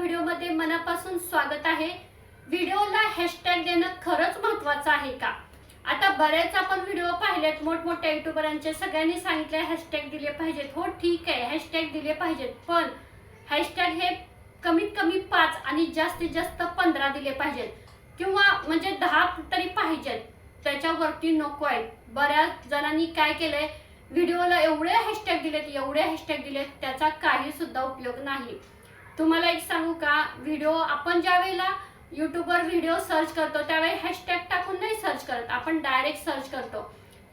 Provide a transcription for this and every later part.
व्हिडिओमध्ये मनापासून स्वागत आहे. व्हिडिओला हॅशटॅग देणं खरंच महत्वाचं आहे का? आता बरेच आपण व्हिडिओ पाहिलेत मोठमोठ्या युट्यूबरांचे सगळ्यांनी सांगितले हॅशटॅग दिले पाहिजेत. हो ठीक आहे हॅशटॅग दिले पाहिजेत. पण हॅशटॅग हे कमीत कमी पाच आणि जास्तीत जास्त पंधरा दिले पाहिजेत. किंवा म्हणजे दहा तरी पाहिजेत. त्याच्यावरती नको आहेत बऱ्याच जणांनी काय केलंय व्हिडिओला एवढे हॅशटॅग दिलेत एवढे हॅशटॅग दिलेत त्याचा काही सुद्धा उपयोग नाही. तुम्हाला एक सांगू का? व्हिडिओ आपण ज्या वेळेला युट्यूबवर व्हिडिओ सर्च करतो त्यावेळी हॅशटॅग टाकून नाही सर्च करत आपण डायरेक्ट सर्च करतो.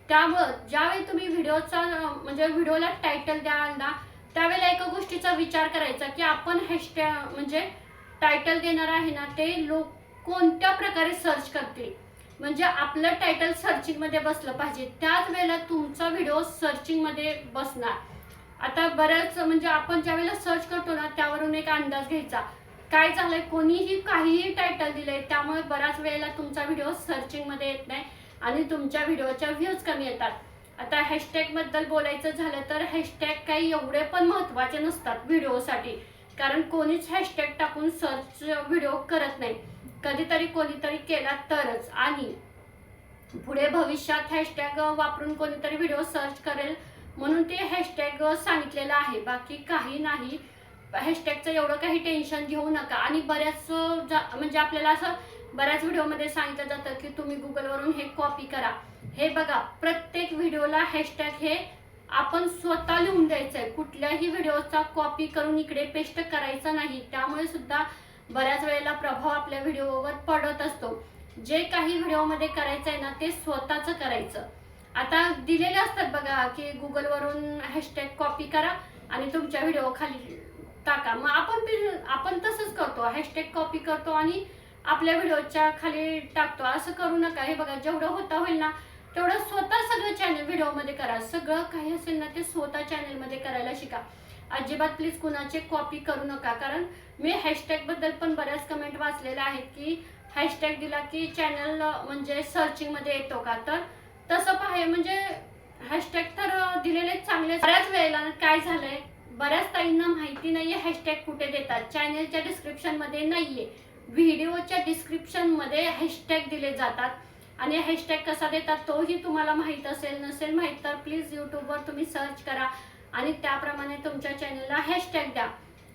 त्यामुळं ज्यावेळी तुम्ही व्हिडिओचा म्हणजे व्हिडिओला टायटल द्याल ना त्यावेळेला एका गोष्टीचा विचार करायचा की आपण हॅशटॅग म्हणजे टायटल देणार आहे ना ते लोक कोणत्या प्रकारे सर्च करतील? म्हणजे आपलं टायटल सर्चिंगमध्ये बसलं पाहिजे. त्याच वेळेला तुमचा व्हिडिओ सर्चिंगमध्ये बसणार. आता बऱ्याच म्हणजे आपण ज्या वेळेला सर्च करतो ना त्यावरून एक अंदाज घ्यायचा. काय झालंय? कोणीही काहीही टायटल दिलंय त्यामुळे बऱ्याच वेळेला तुमचा व्हिडिओ सर्चिंगमध्ये येत नाही आणि तुमच्या व्हिडिओच्या व्ह्यूज कमी येतात. आता हॅशटॅगबद्दल बोलायचं झालं तर हॅशटॅग काही एवढे पण महत्त्वाचे नसतात व्हिडिओसाठी कारण कोणीच हॅशटॅग टाकून सर्च व्हिडिओ करत नाही. कधीतरी कोणीतरी केला तरच. आणि पुढे भविष्यात हॅशटॅग वापरून कोणीतरी व्हिडिओ सर्च करेल म्हणून ते हॅशटॅग सांगितलेलं आहे. बाकी काही नाही. हॅशटॅगचं एवढं काही टेन्शन घेऊ नका. आणि बऱ्याच म्हणजे आपल्याला असं बऱ्याच व्हिडिओमध्ये सांगितलं जातं की तुम्ही गुगलवरून हे कॉपी करा. हे बघा प्रत्येक व्हिडिओला हॅशटॅग हे आपण स्वतः लिहून द्यायचं आहे कुठल्याही व्हिडिओचा कॉपी करून इकडे पेस्ट करायचा नाही. त्यामुळे सुद्धा बऱ्याच वेळेला प्रभाव आपल्या व्हिडिओवर पडत असतो. जे काही व्हिडिओमध्ये करायचं आहे ना ते स्वतःचं करायचं. आता दिलेले असतात बघा की गुगलवरून हॅशटॅग कॉपी करा आणि तुमच्या व्हिडिओ खाली टाका. मग आपण आपण तसंच करतो. हॅशटॅग कॉपी करतो आणि आपल्या व्हिडिओच्या खाली टाकतो. असं करू नका. हे बघा जेवढं होता होईल ना तेवढं स्वतः सगळं चॅनल व्हिडिओमध्ये करा. सगळं काही असेल ना ते स्वतः चॅनलमध्ये करायला शिका. अजिबात प्लीज कुणाचे कॉपी करू नका. कारण मी हॅशटॅगबद्दल पण बऱ्याच कमेंट वाचलेल्या आहेत की हॅशटॅग दिला की चॅनल म्हणजे सर्चिंगमध्ये येतो का? तर तसं पाहे म्हणजे हॅशटॅग तर दिलेले चांगले बऱ्याच वेळेला काय झालंय बऱ्याच ताईंना माहिती नाहीये हॅशटॅग कुठे देतात. चॅनेलच्या डिस्क्रिप्शनमध्ये नाहीये. व्हिडिओच्या डिस्क्रिप्शनमध्ये हॅशटॅग दिले जातात. आणि हॅशटॅग कसा देतात तोही तुम्हाला माहीत असेल नसेल माहीत तर प्लीज युट्यूबवर तुम्ही सर्च करा. आणि त्याप्रमाणे तुमच्या चॅनलला हॅशटॅग द्या.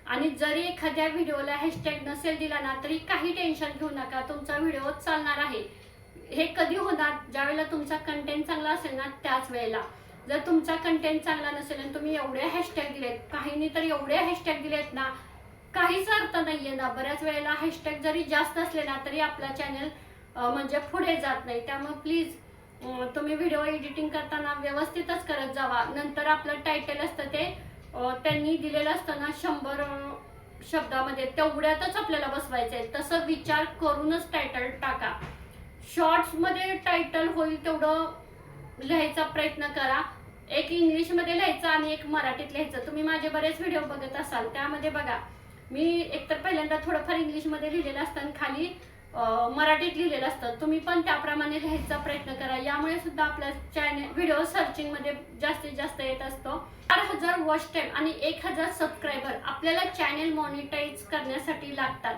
आणि जरी एखाद्या व्हिडिओला हॅशटॅग नसेल दिला ना तरी काही टेन्शन घेऊ नका. तुमचा व्हिडिओ चालणार आहे. हे कधी होणार? ज्यावेळेला तुमचा कंटेंट चांगला असेल ना त्याच वेळेला. जर तुमचा कंटेंट चांगला नसेल आणि तुम्ही एवढे हॅशटॅग दिलेत काहींनी तर एवढे हॅशटॅग दिलेत ना काहीच अर्थ नाहीये ना. बऱ्याच वेळेला हॅशटॅग जरी जास्त असले ना तरी आपला चॅनल म्हणजे पुढे जात नाही. त्यामुळे प्लीज तुम्ही व्हिडिओ एडिटिंग करताना व्यवस्थितच करत जावा. नंतर आपलं टायटल असतं ते त्यांनी दिलेलं असतं ना शंभर शब्दामध्ये. तेवढ्यातच आपल्याला बसवायचं आहे तसं विचार करूनच टायटल टाका. शॉर्ट्समध्ये टायटल होईल तेवढं लिहायचा प्रयत्न करा. एक इंग्लिशमध्ये लिहायचं आणि एक मराठीत लिहायचं. तुम्ही माझे बरेच व्हिडिओ बघत असाल त्यामध्ये बघा. मी एकतर पहिल्यांदा थोडंफार इंग्लिशमध्ये लिहिलेलं असतं आणि खाली मराठीत लिहिलेलं असतं. तुम्ही पण त्याप्रमाणे लिहायचा प्रयत्न करा. यामुळे सुद्धा आपला चॅनल व्हिडिओ सर्चिंगमध्ये जास्तीत जास्त येत असतो. चार हजार वॉच टाईम आणि एक हजार सबस्क्रायबर आपल्याला चॅनेल मॉनिटाईज करण्यासाठी लागतात.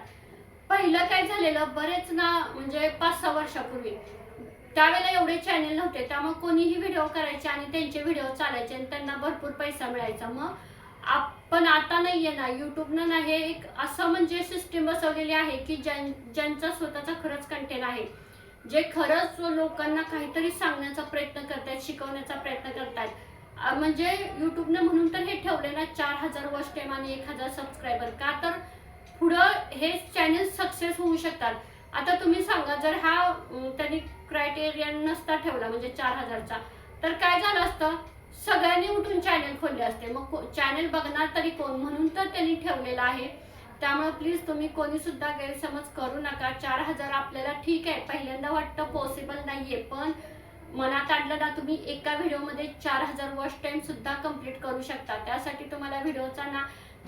पहिलं काय झालेलं बरेच ना म्हणजे पाच सहा वर्षापूर्वी त्यावेळेला एवढे चॅनेल नव्हते त्यामुळे कोणीही व्हिडिओ करायचे आणि त्यांचे व्हिडिओ चालायचे आणि त्यांना भरपूर पैसा मिळायचा. मग आपण आता नाहीये ना युट्यूबनं ना हे एक असं म्हणजे सिस्टीम बसवलेली आहे की ज्यां ज्यांचा स्वतःचा खरंच कंटेंट आहे. जे खरंच लोकांना काहीतरी सांगण्याचा प्रयत्न करतायत शिकवण्याचा प्रयत्न करतायत. म्हणजे युट्यूबनं म्हणून तर हे ठेवले ना चार हजार वॉच टाईम आणि एक हजार सबस्क्रायबर का तर पुढं हे चॅनल सक्सेस होऊ शकतात. आता तुम्ही सांगा जर हा त्यांनी क्रायटेरिया नसता ठेवला म्हणजे चार हजारचा तर काय झालं असतं? सगळ्यांनी उठून चॅनल खोलले असते. मग चॅनल बघणार तरी कोण? म्हणून तर त्यांनी ठेवलेलं आहे. त्यामुळे प्लीज तुम्ही कोणी सुद्धा गैरसमज करू नका. चार हजार आपल्याला ठीक आहे. पहिल्यांदा वाटतं पॉसिबल नाहीये पण मनात आणलं ना तुम्ही एका व्हिडिओमध्ये चार हजार वॉच टाइम सुद्धा कंप्लीट करू शकता. त्यासाठी तुम्हाला व्हिडिओचा ना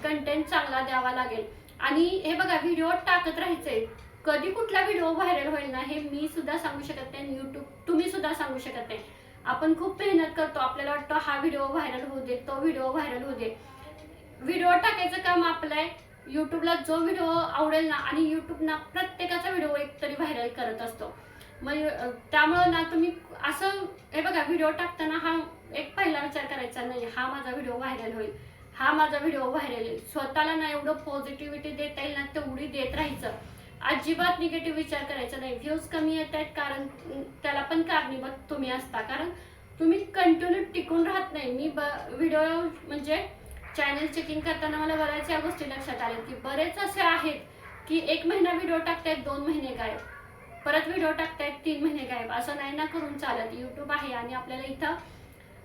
कंटेंट चांगला द्यावा लागेल. आणि हे बघा व्हिडिओ टाकत राहायचंय. कधी कुठला व्हिडिओ व्हायरल होईल ना हे मी सुद्धा सांगू शकत नाही युट्यूब तुम्ही सुद्धा सांगू शकत नाही. आपण खूप मेहनत करतो आपल्याला वाटतं हा व्हिडिओ व्हायरल होऊ दे तो व्हिडिओ व्हायरल होऊ दे. व्हिडिओ टाकायचं काम आपलं आहे युट्यूबला जो व्हिडिओ आवडेल ना आणि युट्यूब ना प्रत्येकाचा व्हिडिओ एक तरी व्हायरल करत असतो. मग त्यामुळं ना तुम्ही असं हे बघा व्हिडिओ टाकताना हा एक पहिला विचार करायचा नाही हा माझा व्हिडिओ व्हायरल होईल. हा माझा व्हिडिओ व्हायरल येईल स्वतःला ना एवढं पॉझिटिव्हिटी देता येईल ना तेवढी देत राहायचं. अजिबात निगेटिव्ह विचार करायचा नाही. व्ह्यूज कमी येत आहेत कारण त्याला पण कारणीभूत तुम्ही असता. कारण तुम्ही कंटिन्यू टिकून राहत नाही. मी ब व्हिडिओ म्हणजे चॅनल चेकिंग करताना मला बऱ्याच या गोष्टी लक्षात आल्या की बरेच असे आहेत की एक महिना व्हिडिओ टाकतायत दोन महिने गायब. परत व्हिडिओ टाकतायत तीन महिने गायब. असं नाही ना करून चालत. यूट्यूब आहे आणि आपल्याला इथं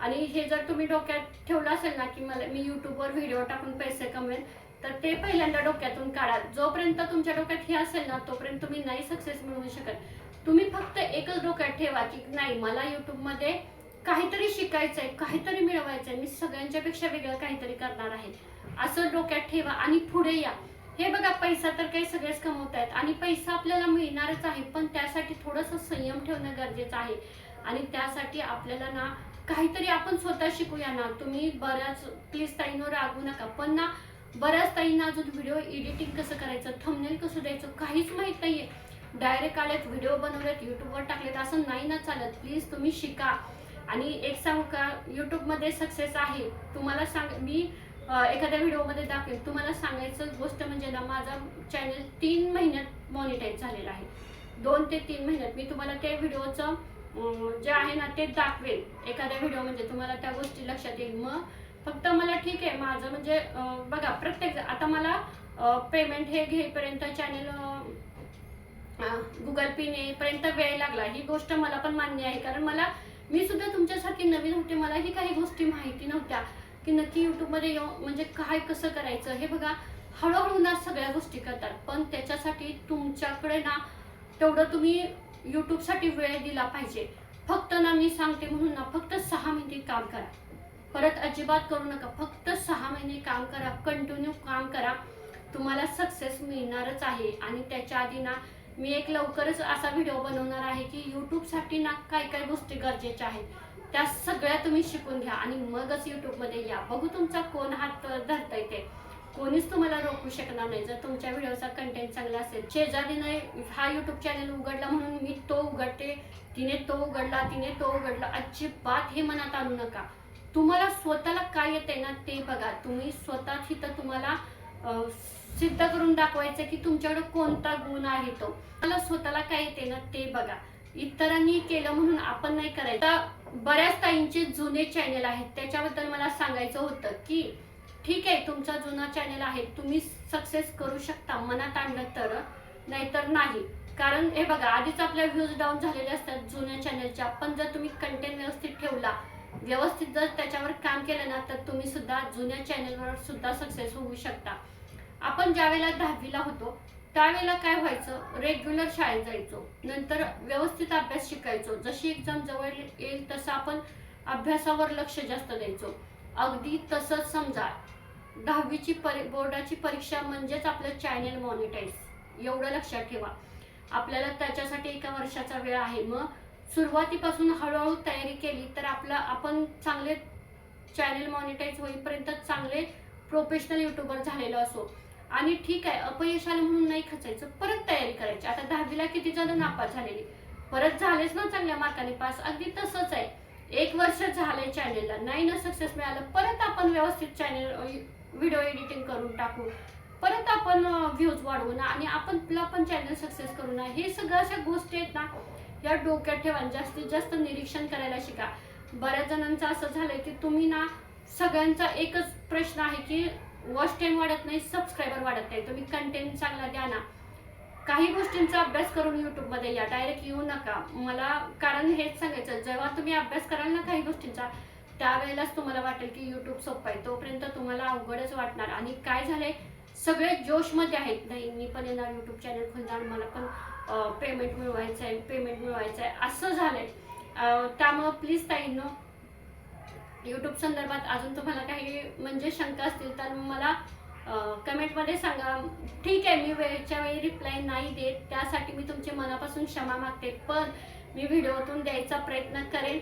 आणि हे जर तुम्ही डोक्यात ठेवलं असेल ना की मला मी युट्यूबवर व्हिडिओ टाकून पैसे कमवेल तर ते पहिल्यांदा डोक्यातून काढा. जोपर्यंत तुमच्या डोक्यात हे असेल ना तोपर्यंत तुम्ही नाही सक्सेस मिळवू शकत. तुम्ही फक्त एकच डोक्यात ठेवा की नाही मला युट्यूबमध्ये काहीतरी शिकायचंय काहीतरी मिळवायचंय. मी सगळ्यांच्यापेक्षा वेगळं काहीतरी करणार आहे. असं डोक्यात ठेवा आणि पुढे या. हे बघा पैसा तर काही सगळेच कमवत आहेत आणि पैसा आपल्याला मिळणारच आहे पण त्यासाठी थोडंसं संयम ठेवणं गरजेचं आहे. आणि त्यासाठी आपल्याला ना काहीतरी आपण स्वतः शिकूया ना. तुम्ही बऱ्याच प्लीज ताईंवर रागू नका. पण ना बऱ्याच ताईंना अजून व्हिडिओ एडिटिंग कसं करायचं थंबनेल कसं द्यायचं काहीच माहीत नाहीये. डायरेक्ट आलेत व्हिडिओ बनवलेत युट्यूबवर टाकलेत असं नाही ना चालत. प्लीज तुम्ही शिका. आणि एक सांगू का युट्यूबमध्ये सक्सेस आहे. तुम्हाला सांग मी एखाद्या व्हिडिओमध्ये दाखवेन. तुम्हाला सांगायचं गोष्ट म्हणजे ना माझा चॅनल तीन महिन्यात मॉनिटाईज झालेला आहे. दोन ते तीन महिन्यात. मी तुम्हाला त्या व्हिडिओचं जे आहे ना ते दाखवेल. एखाद्या व्हिडिओ म्हणजे तुम्हाला त्या गोष्टी लक्षात येईल. मग फक्त मला ठीक आहे माझं म्हणजे बघा प्रत्येक आता मला पेमेंट हे घेईपर्यंत चॅनल गुगल पे पर्यंत वेळ लागला. ही गोष्ट मला पण मान्य आहे. कारण मला मी सुद्धा तुमच्यासारखी नवीन होते. मला ही काही गोष्टी माहिती नव्हत्या. की नक्की युट्यूबमध्ये येऊ म्हणजे काय कसं करायचं? हे बघा हळूहळू ना सगळ्या गोष्टी करतात. पण त्याच्यासाठी तुमच्याकडे ना तेवढं तुम्ही युट्यूबसाठी वेळ दिला पाहिजे. फक्त ना मी सांगते म्हणून ना फक्त सहा महिने काम करा. परत अजिबात करू नका. फक्त सहा महिने काम करा. कंटिन्यू काम करा. तुम्हाला सक्सेस मिळणारच आहे. आणि त्याच्या आधी ना मी एक लवकरच असा व्हिडिओ बनवणार आहे की यूट्यूबसाठी ना काय काय गोष्टी गरजेच्या आहेत. त्या सगळ्या तुम्ही शिकून घ्या. आणि मगच यूट्यूबमध्ये या. बघू तुमचा कोण हात धरता येते कोणीच तुम्हाला रोखू शकणार नाही. जर तुमच्या व्हिडिओचा कंटेंट चांगला असेल. शेजारीने हा यूट्यूब चॅनल उघडला म्हणून मी तो उघडते तिने तो उघडला तिने तो उघडला. अजिबात हे मनात आणू नका. तुम्हाला स्वतःला काय येते ना ते बघा. तुम्ही स्वतः तिथं तुम्हाला सिद्ध करून दाखवायचं की तुमच्याकडे कोणता गुण आहे तो. मला स्वतःला काय येते ना ते बघा. इतरांनी केलं म्हणून आपण नाही करायचं. बऱ्याच ताईंचे जुने चॅनल आहेत. त्याच्याबद्दल मला सांगायचं होतं की ठीक आहे तुमचा जुना चॅनल आहे तुम्ही सक्सेस करू शकता मनात आणलं तर. नाहीतर नाही. कारण हे बघा आधीच आपल्या व्ह्यूज डाऊन झालेले असतात जुन्या चॅनलच्या पण जर तुम्ही कंटेंट व्यवस्थित ठेवला व्यवस्थित जर त्याच्यावर काम केलं ना तर तुम्ही सुद्धा जुन्या चॅनलवर सुद्धा सक्सेस होऊ शकता. आपण ज्यावेळेला दहावीला होतो त्यावेळेला काय व्हायचं? रेग्युलर शाळेत जायचो. नंतर व्यवस्थित अभ्यास शिकायचो. जशी एक्झाम जवळ येईल तसं आपण अभ्यासावर लक्ष जास्त द्यायचो. अगदी तसंच समजा दहावीची परी बोर्डाची परीक्षा म्हणजेच आपलं चॅनेल मॉनिटाईज एवढं लक्षात ठेवा. आपल्याला त्याच्यासाठी एका वर्षाचा वेळ आहे. मग सुरुवातीपासून हळूहळू तयारी केली तर आपला आपण चांगले चॅनेल मॉनिटाईज होईपर्यंत चांगले प्रोफेशनल युट्यूबर झालेलो असो. आणि ठीक आहे अपयश आलं म्हणून नाही खचायचं परत तयारी करायची. आता दहावीला किती जण नापास झालेली? परत झालेच ना चांगल्या मार्काने पास अगदी तसंच आहे. एक वर्ष झालंय चॅनेलला नाही ना सक्सेस मिळालं परत आपण व्यवस्थित चॅनेल व्हिडिओ एडिटिंग करून टाकू. परत आपण व्ह्यूज वाढवू ना आणि आपण पण चॅनल सक्सेस करू ना. हे सगळं अशा गोष्टी आहेत ना या डोक्यात ठेवा जास्तीत जास्त निरीक्षण करायला शिका. बऱ्याच जणांचं असं झालंय की तुम्ही ना सगळ्यांचा एकच प्रश्न आहे की वॉच टाईम वाढत नाही सबस्क्रायबर वाढत नाही. तुम्ही कंटेंट चांगला द्या ना. काही गोष्टींचा अभ्यास करून युट्यूबमध्ये या. डायरेक्ट येऊ नका. मला कारण हेच सांगायचं जेव्हा तुम्ही अभ्यास कराल ना काही गोष्टींचा त्यावेळेलाच तुम्हाला वाटेल की युट्यूब सोपं आहे. तोपर्यंत तुम्हाला अवघडच वाटणार. आणि काय झालंय सगळे जोशमध्ये आहेत. नाही मी पण येणार युट्यूब चॅनल खोलणार मला पण पेमेंट मिळवायचं आहे पेमेंट मिळवायचं आहे असं झालंय. त्यामुळं प्लीज ताईंनो युट्यूब संदर्भात अजून तुम्हाला काही म्हणजे शंका असतील तर मला कमेंटमध्ये सांगा. ठीक आहे मी वेळच्या वेळी रिप्लाय नाही देत. त्यासाठी मी तुमचे मनापासून क्षमा मागते. पण मी व्हिडिओतून द्यायचा प्रयत्न करेन.